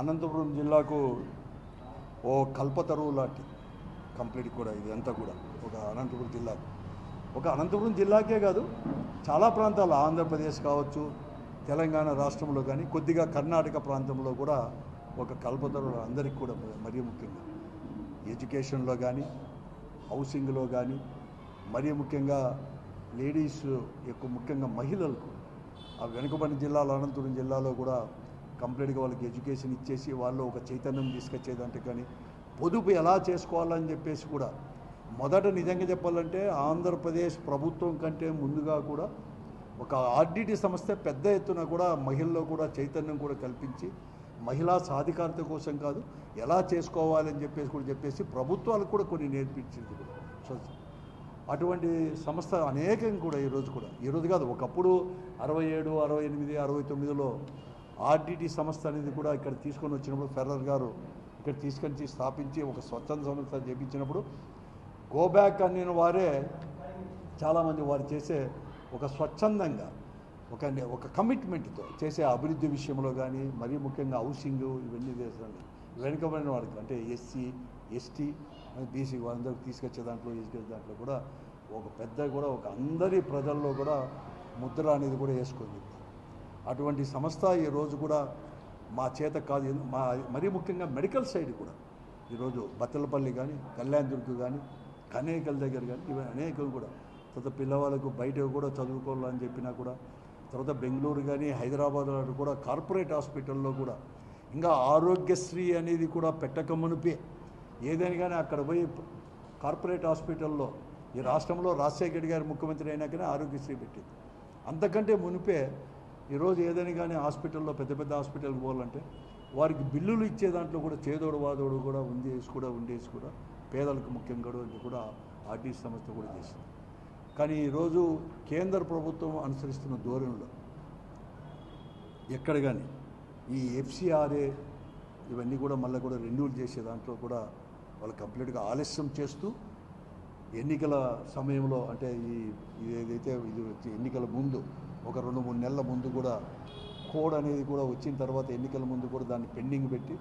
అనంతపురం జిల్లాకు ఓ కల్పతరువు లాంటి కంప్లీట్ కూడా ఇది అంతా కూడా ఒక అనంతపురం జిల్లాకు ఒక అనంతపురం జిల్లాకే కాదు చాలా ప్రాంతాలు ఆంధ్రప్రదేశ్ కావచ్చు తెలంగాణ రాష్ట్రంలో కానీ కొద్దిగా కర్ణాటక ప్రాంతంలో కూడా ఒక కల్పతరువు అందరికీ కూడా మరీ ముఖ్యంగా. ఎడ్యుకేషన్లో కానీ హౌసింగ్లో కానీ మరీ ముఖ్యంగా లేడీస్ ఎక్కువ ముఖ్యంగా మహిళలకు ఆ వెనుకబడిన జిల్లాలో అనంతపురం జిల్లాలో కూడా కంప్లీట్గా వాళ్ళకి ఎడ్యుకేషన్ ఇచ్చేసి వాళ్ళు ఒక చైతన్యం తీసుకొచ్చేదంటే కానీ పొదుపు ఎలా చేసుకోవాలని చెప్పేసి కూడా మొదట నిజంగా చెప్పాలంటే ఆంధ్రప్రదేశ్ ప్రభుత్వం కంటే ముందుగా కూడా ఒక ఆర్డిటి సంస్థ పెద్ద ఎత్తున కూడా మహిళల్లో కూడా చైతన్యం కూడా కల్పించి మహిళా సాధికారత కోసం కాదు ఎలా చేసుకోవాలని చెప్పేసి కూడా చెప్పేసి ప్రభుత్వాలకు కూడా కొన్ని నేర్పించింది కూడా. సో అటువంటి సంస్థ అనేకం కూడా ఈరోజు కూడా. ఈరోజు కాదు ఒకప్పుడు అరవై ఏడు అరవై ఎనిమిది అరవై తొమ్మిదిలో ఆర్డిటి సంస్థ అనేది కూడా ఇక్కడ తీసుకొని వచ్చినప్పుడు ఫెర్రర్ గారు ఇక్కడ తీసుకొని స్థాపించి ఒక స్వచ్ఛంద సంస్థ చేపించినప్పుడు గోబ్యాక్ అనే అనిన వారే చాలామంది వారు చేసే ఒక స్వచ్ఛందంగా ఒక ఒక కమిట్మెంట్తో చేసే అభివృద్ధి విషయంలో కానీ మరీ ముఖ్యంగా హౌసింగ్ ఇవన్నీ చేస్తాను వెనుకబడిన వారికి అంటే ఎస్సీ ఎస్టీ బీసీ వాళ్ళందరికీ తీసుకొచ్చే దాంట్లో తీసుకొచ్చే దాంట్లో కూడా ఒక పెద్ద కూడా ఒక అందరి ప్రజల్లో కూడా ముద్ర అనేది కూడా వేసుకుంది. అటువంటి సంస్థ ఈరోజు కూడా మా చేత కాదు మా మరీ ముఖ్యంగా మెడికల్ సైడ్ కూడా. ఈరోజు బత్తలపల్లి కానీ కళ్యాణ్ దుర్గ్ కానీ కనేకల దగ్గర కానీ ఇవి అనేకం కూడా. తర్వాత పిల్లవాళ్ళకు బయట కూడా చదువుకోవాలని చెప్పినా కూడా తర్వాత బెంగళూరు కానీ హైదరాబాద్ కూడా కార్పొరేట్ హాస్పిటల్లో కూడా. ఇంకా ఆరోగ్యశ్రీ అనేది కూడా పెట్టక మునిపే. ఏదైనా కానీ అక్కడ పోయి కార్పొరేట్ హాస్పిటల్లో ఈ రాష్ట్రంలో రాజశేఖర్ గారు ముఖ్యమంత్రి అయినాకనే ఆరోగ్యశ్రీ పెట్టింది. అంతకంటే మునిపే ఈరోజు ఏదైనా కానీ హాస్పిటల్లో పెద్ద పెద్ద హాస్పిటల్కి పోవాలంటే వారికి బిల్లులు ఇచ్చే దాంట్లో కూడా చేదోడు వాదోడు కూడా ఉండేసి కూడా ఉండేసి కూడా పేదలకు ముఖ్యంగా గడువు అని కూడా ఆర్టీసీ సంస్థ కూడా చేసింది. కానీ ఈరోజు కేంద్ర ప్రభుత్వం అనుసరిస్తున్న ధోరణిలో ఎక్కడ కానీ ఈ ఎఫ్సిఆర్ఏ ఇవన్నీ కూడా మళ్ళీ కూడా రెన్యూల్ చేసే దాంట్లో కూడా వాళ్ళు కంప్లీట్గా ఆలస్యం చేస్తూ ఎన్నికల సమయంలో అంటే ఈ ఇది ఏదైతే ఇది ఎన్నికల ముందు ఒక రెండు మూడు నెలల ముందు కూడా కోడ్ అనేది కూడా వచ్చిన తర్వాత ఎన్నికల ముందు కూడా దాన్ని పెండింగ్ పెట్టి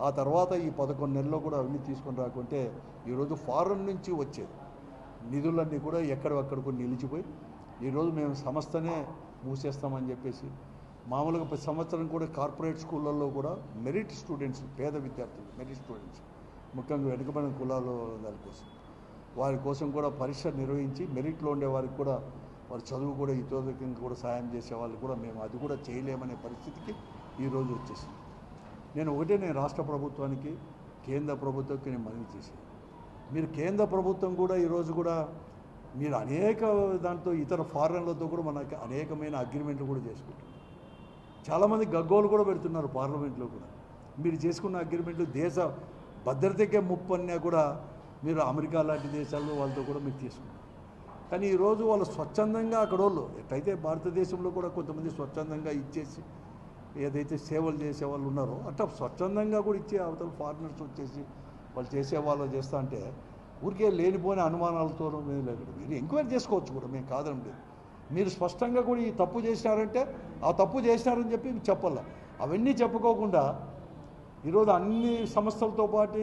ఆ తర్వాత ఈ పదకొండు నెలల్లో కూడా అవన్నీ తీసుకొని రాకుంటే ఈరోజు ఫారెన్ నుంచి వచ్చేది. నిధులన్నీ కూడా ఎక్కడెక్కడికో నిలిచిపోయి ఈరోజు మేము సంస్థనే మూసేస్తామని చెప్పేసి మామూలుగా ప్రతి సంవత్సరం కూడా కార్పొరేట్ స్కూళ్ళల్లో కూడా మెరిట్ స్టూడెంట్స్ పేద విద్యార్థులు మెరిట్ స్టూడెంట్స్ ముఖ్యంగా వెనుకబడిన కులాల దానికోసం వారి కోసం కూడా పరీక్ష నిర్వహించి మెరిట్లో ఉండే వారికి కూడా వారి చదువు కూడా ఇతరులకి కూడా సాయం చేసే వాళ్ళు కూడా మేము అది కూడా చేయలేమనే పరిస్థితికి ఈరోజు వచ్చేసింది. నేను ఒకటే నేను రాష్ట్ర ప్రభుత్వానికి కేంద్ర ప్రభుత్వానికి నేను మనవి చేశాను మీరు కేంద్ర ప్రభుత్వం కూడా ఈరోజు కూడా మీరు అనేక దాంతో ఇతర ఫారెన్లతో కూడా మనకి అనేకమైన అగ్రిమెంట్లు కూడా చేసుకుంటారు చాలామంది గగ్గోలు కూడా పెడుతున్నారు పార్లమెంట్లో కూడా. మీరు చేసుకున్న అగ్రిమెంట్లు దేశ భద్రతకే ముప్పు అన్నా కూడా మీరు అమెరికా లాంటి దేశాల్లో వాళ్ళతో కూడా మీరు తీసుకున్నారు కానీ ఈరోజు వాళ్ళు స్వచ్ఛందంగా అక్కడ వాళ్ళు ఎట్లయితే భారతదేశంలో కూడా కొంతమంది స్వచ్ఛందంగా ఇచ్చేసి ఏదైతే సేవలు చేసే వాళ్ళు ఉన్నారో అట్లా స్వచ్ఛందంగా కూడా ఇచ్చే అవతల ఫారినర్స్ వచ్చేసి వాళ్ళు చేసే వాళ్ళు చేస్తా అంటే ఊరికే లేనిపోయిన అనుమానాలతో మేము లేదు. మీరు ఎంక్వైరీ చేసుకోవచ్చు కూడా మేము కాదని లేదు. మీరు స్పష్టంగా కూడా ఈ తప్పు చేసినారంటే ఆ తప్పు చేసినారని చెప్పి చెప్పాల. అవన్నీ చెప్పుకోకుండా ఈరోజు అన్ని సంస్థలతో పాటు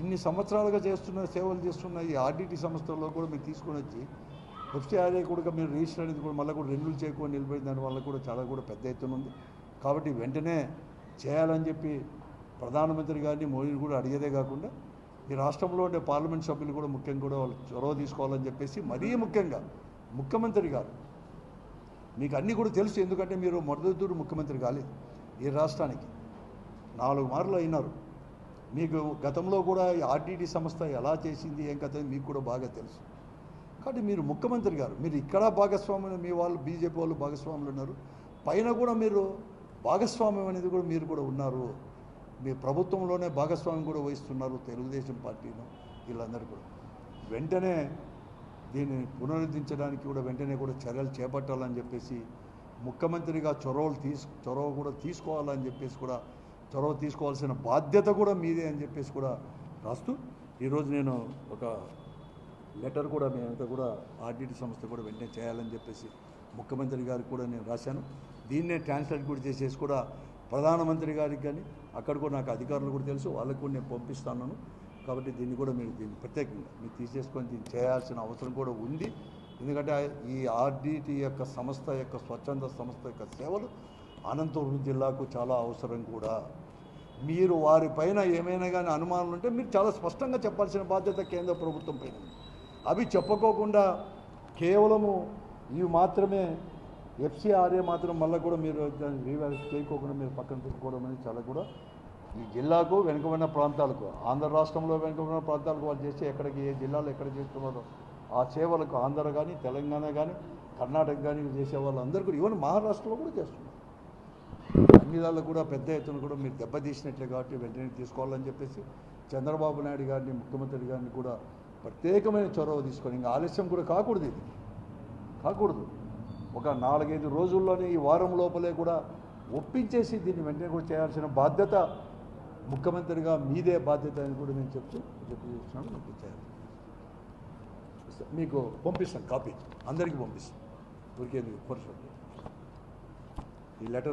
ఇన్ని సంవత్సరాలుగా చేస్తున్న సేవలు చేస్తున్న ఈ ఆర్డిటి సంస్థల్లో కూడా మీరు తీసుకొని వచ్చి ఎఫ్టీఆర్ఏ కూడా మీరు రిజిస్టర్ అనేది కూడా మళ్ళీ కూడా రెన్యూల్ చేయకుండా నిలిపోయిన దానివల్ల కూడా చాలా కూడా పెద్ద ఎత్తున ఉంది. కాబట్టి వెంటనే చేయాలని చెప్పి ప్రధానమంత్రి గారిని మోడీని కూడా అడిగేదే కాకుండా ఈ రాష్ట్రంలో ఉండే పార్లమెంట్ సభ్యులు కూడా ముఖ్యంగా కూడా వాళ్ళు చొరవ తీసుకోవాలని చెప్పేసి మరీ ముఖ్యంగా ముఖ్యమంత్రి గారు. మీకు అన్నీ కూడా తెలుసు ఎందుకంటే మీరు మొదటిదూరు ముఖ్యమంత్రి కాలేదు ఈ రాష్ట్రానికి. నాలుగు మార్లు అయినారు. మీకు గతంలో కూడా ఈ ఆర్టీటీ సంస్థ ఎలా చేసింది ఏం కథ మీకు కూడా బాగా తెలుసు. కాబట్టి మీరు ముఖ్యమంత్రి గారు మీరు ఇక్కడ భాగస్వామ్యం మీ వాళ్ళు బీజేపీ వాళ్ళు భాగస్వాములు ఉన్నారు. పైన కూడా మీరు భాగస్వామ్యం అనేది కూడా మీరు కూడా ఉన్నారు. మీ ప్రభుత్వంలోనే భాగస్వామ్యం కూడా వహిస్తున్నారు తెలుగుదేశం పార్టీను వీళ్ళందరూ కూడా. వెంటనే దీన్ని పునరుద్ధరించడానికి కూడా వెంటనే కూడా చర్యలు చేపట్టాలని చెప్పేసి ముఖ్యమంత్రిగా చొరవలు తీసు చొరవ కూడా తీసుకోవాలని చెప్పేసి కూడా చొరవ తీసుకోవాల్సిన బాధ్యత కూడా మీదే అని చెప్పేసి కూడా రాస్తూ ఈరోజు నేను ఒక లెటర్ కూడా మేమంతా కూడా ఆర్డిటి సంస్థ కూడా వెంటనే చేయాలని చెప్పేసి ముఖ్యమంత్రి గారికి కూడా నేను రాశాను. దీన్నే ట్రాన్స్లేట్ కూడా చేసేసి కూడా ప్రధానమంత్రి గారికి కానీ అక్కడ కూడా నాకు అధికారులు కూడా తెలుసు వాళ్ళకు కూడా నేను పంపిస్తాను కాబట్టి దీన్ని కూడా మీరు దీన్ని ప్రత్యేకంగా మీరు తీసేసుకొని దీన్ని చేయాల్సిన అవసరం కూడా ఉంది. ఎందుకంటే ఈ ఆర్డిటి యొక్క సంస్థ యొక్క స్వచ్ఛంద సంస్థ యొక్క సేవలు అనంతపురం జిల్లాకు చాలా అవసరం కూడా. మీరు వారిపైన ఏమైనా కానీ అనుమానాలు ఉంటే మీరు చాలా స్పష్టంగా చెప్పాల్సిన బాధ్యత కేంద్ర ప్రభుత్వం పైన ఉంది. అవి చెప్పుకోకుండా కేవలము ఇవి మాత్రమే ఎఫ్సిఆర్ఏ మాత్రం మళ్ళీ కూడా మీరు దాన్ని చేయకోకుండా మీరు పక్కన పెట్టుకోవడం అనేది చాలా కూడా ఈ జిల్లాకు వెనుకబడిన ప్రాంతాలకు ఆంధ్ర రాష్ట్రంలో వెనుకబడిన ప్రాంతాలకు వాళ్ళు చేస్తే ఎక్కడికి ఏ జిల్లాలో ఎక్కడ చేస్తున్నారో ఆ సేవలకు ఆంధ్ర కానీ తెలంగాణ కానీ కర్ణాటక కానీ చేసే వాళ్ళందరూ కూడా ఈవెన్ మహారాష్ట్రలో కూడా చేస్తున్నారు. అన్ని దానిలో కూడా పెద్ద ఎత్తున కూడా మీరు దెబ్బతీసినట్లే కాబట్టి వెంటనే తీసుకోవాలని చెప్పేసి చంద్రబాబు నాయుడు గారిని ముఖ్యమంత్రి గారిని కూడా ప్రత్యేకమైన చొరవ తీసుకొని ఇంకా ఆలస్యం కూడా కాకూడదు ఇది. కాకూడదు. ఒక నాలుగైదు రోజుల్లోనే ఈ వారం లోపలే కూడా ఒప్పించేసి దీన్ని వెంటనే కూడా చేయాల్సిన బాధ్యత ముఖ్యమంత్రిగా మీదే బాధ్యత అని కూడా నేను చెప్తూ చెప్పి చేస్తున్నాను మీకు మీకు పంపిస్తాను కాపీ. అందరికీ పంపిస్తాను. ఊరికే పరిస్థితి ఈ లెటర్